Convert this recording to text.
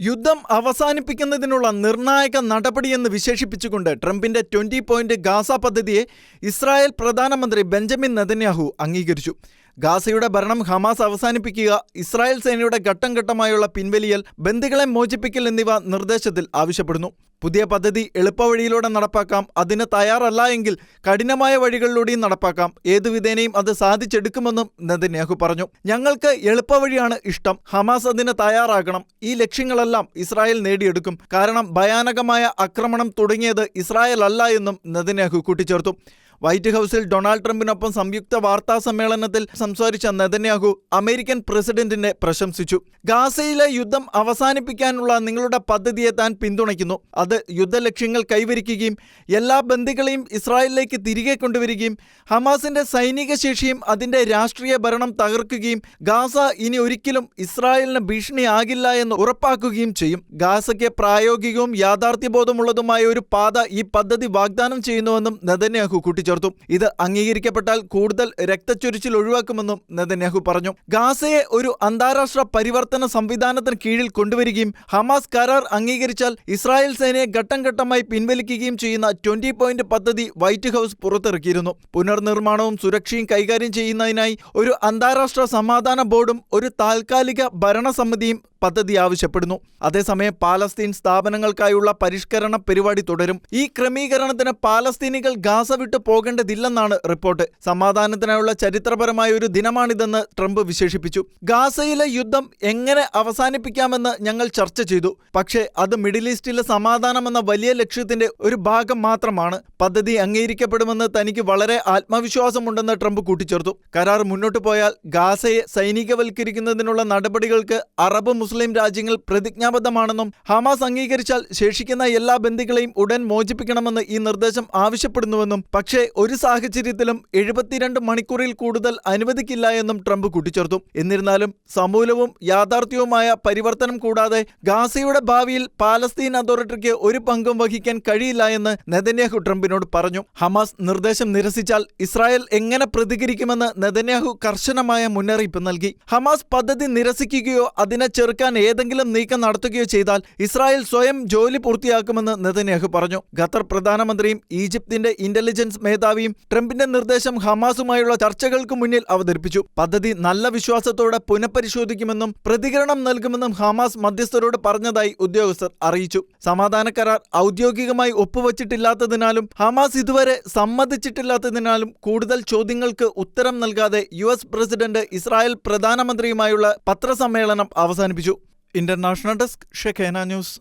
യുദ്ധം അവസാനിപ്പിക്കുന്നതിനുള്ള നിർണായക നടപടിയെന്ന് വിശേഷിപ്പിച്ചുകൊണ്ട് ട്രംപിന്റെ ട്വന്റി പോയിന്റ് ഗാസ പദ്ധതിയെ ഇസ്രായേൽ പ്രധാനമന്ത്രി ബെഞ്ചമിൻ നെതന്യാഹു അംഗീകരിച്ചു. ഗാസയുടെ ഭരണം ഹമാസ് അവസാനിപ്പിക്കുക ഇസ്രായേൽ സേനയുടെ ഘട്ടം ഘട്ടമായുള്ള പിൻവലിയൽ ബന്ദികളെ മോചിപ്പിക്കൽ എന്നിവ നിർദ്ദേശത്തിൽ ആവശ്യപ്പെടുന്നു. പുതിയ പദ്ധതി എളുപ്പവഴിയിലൂടെ നടപ്പാക്കാം. അതിന് തയ്യാറല്ല എങ്കിൽ കഠിനമായ വഴികളിലൂടെയും നടപ്പാക്കാം. ഏതു വിധേനയും അത് സാധിച്ചെടുക്കുമെന്നും നെതന്യാഹു പറഞ്ഞു. ഞങ്ങൾക്ക് എളുപ്പവഴിയാണ് ഇഷ്ടം. ഹമാസ് അതിന് തയ്യാറാകണം. ഈ ലക്ഷ്യങ്ങളെല്ലാം ഇസ്രായേൽ നേടിയെടുക്കും. കാരണം ഭയാനകമായ ആക്രമണം തുടങ്ങിയത് ഇസ്രായേൽ അല്ല എന്നും നെതന്യാഹു കൂട്ടിച്ചേർത്തു. വൈറ്റ് ഹൗസിൽ ഡൊണാൾഡ് ട്രംപിനൊപ്പം സംയുക്ത വാർത്താ സമ്മേളനത്തിൽ സംസാരിച്ച നെതന്യാഹു അമേരിക്കൻ പ്രസിഡന്റിനെ പ്രശംസിച്ചു. ഗാസയിലെ യുദ്ധം അവസാനിപ്പിക്കാനുള്ള നിങ്ങളുടെ പദ്ധതിയെ താൻ പിന്തുണയ്ക്കുന്നു. അത് യുദ്ധലക്ഷ്യങ്ങൾ കൈവരിക്കുകയും എല്ലാ ബന്ദികളെയും ഇസ്രായേലിലേക്ക് തിരികെ കൊണ്ടുവരികയും ഹമാസിന്റെ സൈനിക ശേഷിയും അതിന്റെ രാഷ്ട്രീയ ഭരണം തകർക്കുകയും ഗാസ ഇനി ഒരിക്കലും ഇസ്രായേലിന് ഭീഷണിയാകില്ല എന്ന് ഉറപ്പാക്കുകയും ചെയ്യും. ഗാസയ്ക്ക് പ്രായോഗികവും യാഥാർത്ഥ്യബോധമുള്ളതുമായ ഒരു പാത ഈ പദ്ധതി വാഗ്ദാനം ചെയ്യുന്നുവെന്നും നെതന്യാഹു കൂട്ടിച്ചേർത്തു. ഇത് അംഗീകരിക്കപ്പെട്ടാൽ കൂടുതൽ രക്തച്ചൊരിച്ചിൽ ഒഴിവാക്കുമെന്നും നെതന്യാഹു പറഞ്ഞു. ഗാസയെ ഒരു അന്താരാഷ്ട്ര പരിവർത്തന സംവിധാനത്തിന് കീഴിൽ കൊണ്ടുവരികയും ഹമാസ് കരാർ അംഗീകരിച്ചാൽ ഇസ്രായേൽ സേനയെ ഘട്ടം ഘട്ടമായി പിൻവലിക്കുകയും ചെയ്യുന്ന ട്വന്റി പോയിന്റ് പദ്ധതി വൈറ്റ് ഹൗസ് പുറത്തിറക്കിയിരുന്നു. പുനർനിർമ്മാണവും സുരക്ഷയും കൈകാര്യം ചെയ്യുന്നതിനായി ഒരു അന്താരാഷ്ട്ര സമാധാന ബോർഡും ഒരു താൽക്കാലിക ഭരണസമിതിയും പദ്ധതി ആവശ്യപ്പെടുന്നു. അതേസമയം പാലസ്തീൻ സ്ഥാപനങ്ങൾക്കായുള്ള പരിഷ്കരണ പരിപാടി തുടരും. ഈ ക്രമീകരണത്തിന് പാലസ്തീനികൾ ഗാസ വിട്ടു പോകേണ്ടതില്ലെന്നാണ് റിപ്പോർട്ട്. സമാധാനത്തിനായുള്ള ചരിത്രപരമായ ഒരു ദിനമാണിതെന്ന് ട്രംപ് വിശേഷിപ്പിച്ചു. ഗാസയിലെ യുദ്ധം എങ്ങനെ അവസാനിപ്പിക്കാമെന്ന് ഞങ്ങൾ ചർച്ച ചെയ്തു. പക്ഷേ അത് മിഡിൽ ഈസ്റ്റിലെ സമാധാനമെന്ന വലിയ ലക്ഷ്യത്തിന്റെ ഒരു ഭാഗം മാത്രമാണ്. പദ്ധതി അംഗീകരിക്കപ്പെടുമെന്ന് തനിക്ക് വളരെ ആത്മവിശ്വാസമുണ്ടെന്ന് ട്രംപ് കൂട്ടിച്ചേർത്തു. കരാർ മുന്നോട്ടു പോയാൽ ഗാസയെ സൈനികവൽക്കരിക്കുന്നതിനുള്ള നടപടികൾക്ക് അറബ് മുസ്ലിം രാജ്യങ്ങൾ പ്രതിജ്ഞാബദ്ധമാണെന്നും ഹമാസ് അംഗീകരിച്ചാൽ ശേഷിക്കുന്ന എല്ലാ ബന്ദികളെയും ഉടൻ മോചിപ്പിക്കണമെന്ന് ഈ നിർദ്ദേശം ആവശ്യപ്പെടുന്നുവെന്നും പക്ഷേ ഒരു സാഹചര്യത്തിലും എഴുപത്തിരണ്ട് മണിക്കൂറിൽ കൂടുതൽ അനുവദിക്കില്ല എന്നും ട്രംപ് കൂട്ടിച്ചേർത്തു. എന്നിരുന്നാലും സമൂലവും യാഥാർത്ഥ്യവുമായ പരിവർത്തനം കൂടാതെ ഗാസയുടെ ഭാവിയിൽ പാലസ്തീൻ അതോറിറ്റിക്ക് ഒരു പങ്കും വഹിക്കാൻ കഴിയില്ല എന്ന് നെതന്യാഹു ട്രംപിനോട് പറഞ്ഞു. ഹമാസ് നിർദ്ദേശം നിരസിച്ചാൽ ഇസ്രായേൽ എങ്ങനെ പ്രതികരിക്കുമെന്ന് നെതന്യാഹു കർശനമായ മുന്നറിയിപ്പ് നൽകി. ഹമാസ് പദ്ധതി നിരസിക്കുകയോ അതിനെ ചെറുക്കാൻ ഏതെങ്കിലും നീക്കം നടത്തുകയോ ചെയ്താൽ ഇസ്രായേൽ സ്വയം ജോലി പൂർത്തിയാക്കുമെന്ന് നെതന്യാഹു പറഞ്ഞു. ഖത്തർ പ്രധാനമന്ത്രിയും ഈജിപ്തിന്റെ ഇന്റലിജൻസ് മേധാവിയും ട്രംപിന്റെ നിർദ്ദേശം ഹമാസുമായുള്ള ചർച്ചകൾക്ക് മുന്നിൽ അവതരിപ്പിച്ചു. പദ്ധതി നല്ല വിശ്വാസത്തോടെ പുനഃപരിശോധിക്കുമെന്നും പ്രതികരണം നൽകുമെന്നും ഹമാസ് മധ്യസ്ഥരോട് പറഞ്ഞതായി ഉദ്യോഗസ്ഥർ അറിയിച്ചു. സമാധാന കരാർ ഔദ്യോഗികമായി ഒപ്പുവച്ചിട്ടില്ലാത്തതിനാലും ഹമാസ് ഇതുവരെ സമ്മതിച്ചിട്ടില്ലാത്തതിനാലും കൂടുതൽ ചോദ്യങ്ങൾക്ക് ഉത്തരം നൽകാതെ യു പ്രസിഡന്റ് ഇസ്രായേൽ പ്രധാനമന്ത്രിയുമായുള്ള പത്രസമ്മേളനം അവസാനിപ്പിച്ചു. International desk ഷെഖേന news